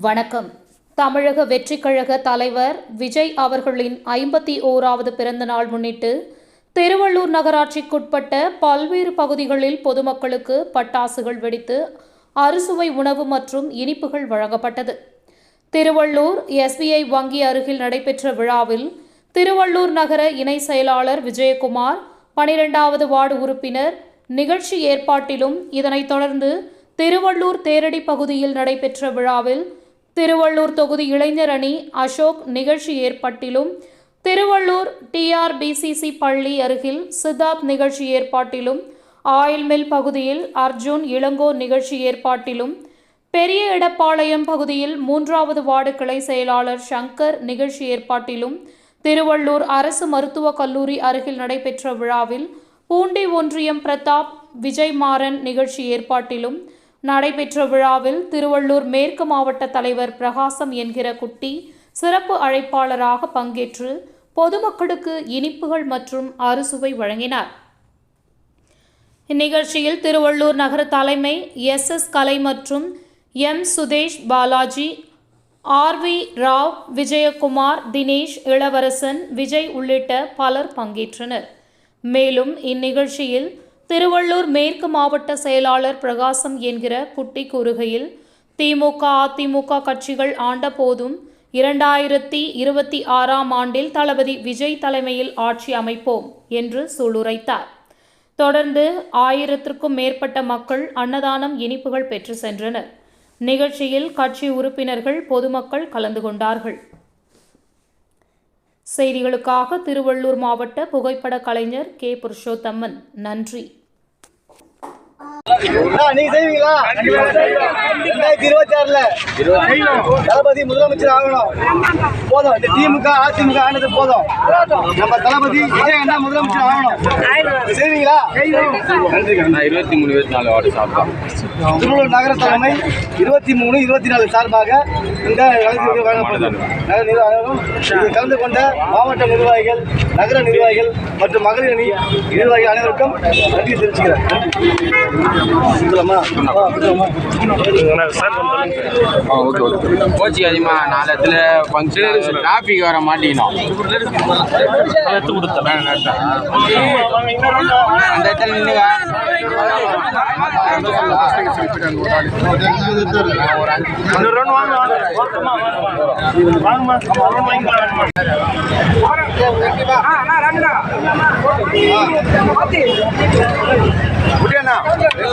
வணக்கம். தமிழக வெற்றிக்கழக தலைவர் விஜய் அவர்களின் ஐம்பத்தி ஓராவது பிறந்த நாள் முன்னிட்டு திருவள்ளூர் நகராட்சிக்குட்பட்ட பல்வேறு பகுதிகளில் பொதுமக்களுக்கு பட்டாசுகள் வெடித்து அறுசுவை உணவு மற்றும் இனிப்புகள் வழங்கப்பட்டது. திருவள்ளூர் எஸ்பிஐ வங்கி அருகில் நடைபெற்ற விழாவில் திருவள்ளூர் நகர இணை செயலாளர் விஜயகுமார் பனிரெண்டாவது வார்டு உறுப்பினர் நிகழ்ச்சி ஏற்பாட்டிலும் இதனைத் தொடர்ந்து திருவள்ளூர் தேரடி பகுதியில் நடைபெற்ற விழாவில் திருவள்ளூர் தொகுதி இளைஞர் அணி அசோக் நிகழ்ச்சி ஏற்பாட்டிலும் திருவள்ளூர் டிஆர்பிசிசி பள்ளி அருகில் சித்தார்த் நிகழ்ச்சி ஏற்பாட்டிலும் ஆயில் மில் பகுதியில் அர்ஜுன் இளங்கோ நிகழ்ச்சி ஏற்பாட்டிலும் பெரிய எடப்பாளையம் பகுதியில் மூன்றாவது வார்டு கிளை செயலாளர் சங்கர் நிகழ்ச்சி ஏற்பாட்டிலும் திருவள்ளூர் அரசு மருத்துவக் கல்லூரி அருகில் நடைபெற்ற விழாவில் பூண்டி ஒன்றியம் பிரதாப் விஜய்மாறன் நிகழ்ச்சி ஏற்பாட்டிலும் நடைபெற்ற விழாவில் திருவள்ளூர் மேற்கு மாவட்ட தலைவர் பிரகாசம் என்கிற குட்டி சிறப்பு அழைப்பாளராக பங்கேற்று பொதுமக்களுக்கு இனிப்புகள் மற்றும் அறுசுவை வழங்கினார். இந்நிகழ்ச்சியில் திருவள்ளூர் நகர தலைமை எஸ் எஸ் கலை மற்றும் M Sudhesh Balaji R V Rao Vijayakumar Dinesh Ilavarasan Vijay உள்ளிட்ட பலர் பங்கேற்றனர். மேலும் இந்நிகழ்ச்சியில் திருவள்ளூர் மேற்கு மாவட்ட செயலாளர் பிரகாசம் என்கிற குட்டி கூறுகையில் திமுக அதிமுக கட்சிகள் ஆண்ட போதும் இரண்டாயிரத்தி இருபத்தி ஆறாம் ஆண்டில் தளபதி விஜய் தலைமையில் ஆட்சி அமைப்போம் என்று சூளுரைத்தார். தொடர்ந்து ஆயிரத்திற்கும் மேற்பட்ட மக்கள் அன்னதானம் இனிப்புகள் பெற்று சென்றனர். நிகழ்ச்சியில் கட்சி உறுப்பினர்கள் பொதுமக்கள் கலந்து கொண்டார்கள். செய்திகளுக்காக திருவள்ளூர் மாவட்ட புகைப்பட கலைஞர் கே. புருஷோத்தம்மன் நன்றி. நீங்க செய்வீங்களா? ரெண்டாயிரத்தி இருபத்தி ஆறுல தளபதி முதலமைச்சர் ஆகணும். போதும். இந்த திமுக அதிமுக ஆனது போதும். நம்ம தளபதி விஜய் அண்ணா முதலமைச்சர் ஆகணும். செய்வீங்களா? இருபத்தி மூணு இருபத்தி நாலு வார்டு திருவள்ளூர் நகர தலைமை இருபத்தி மூணு இருபத்தி நாலு சார்பாக இந்த நகர நிர்வாகம் கலந்து கொண்ட மாவட்ட நிர்வாகிகள் நகர நிர்வாகிகள் மற்றும் மகளிர் அணி நிர்வாகிகள் அனைவருக்கும் நன்றி தெரிவிச்சுக்கிறேன். சொல்லலாமா? ஓகே ஓகே கோச்சி அதிகமா நாலு இடத்துல ஃபங்க்ஷன் டிராஃபிக் வர மாட்டேங்கணும் அந்த இடத்துல நின்னுங்க குட்டியண்ணா, வாங்க வாங்க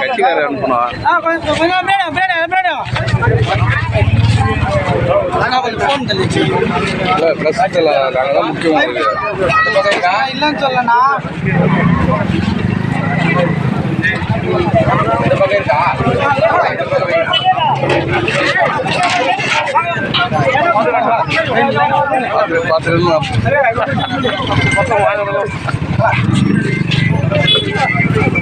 கட்சிக்காரர் அனுப்பணும். இல்ல, plus ல நாங்க தான் முக்கியம் உங்களுக்கு. இந்த இந்த பக்கம் இருக்கா?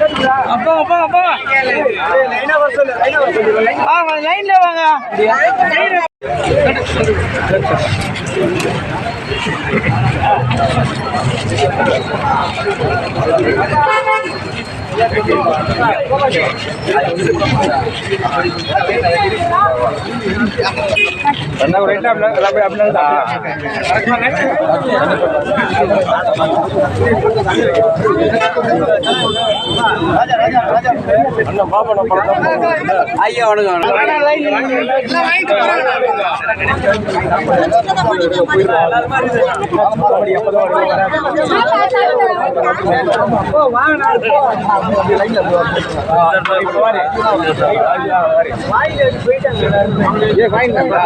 அப்பா அப்பா அப்பா ஆமா லைன்ல வாங்க Thank. பார்த்து- பார்த்துருந்தா. ரெண்டு கையில பா. ராஜா ராஜா ராஜா ஐயா வணக்கம் வண்டி வண்டி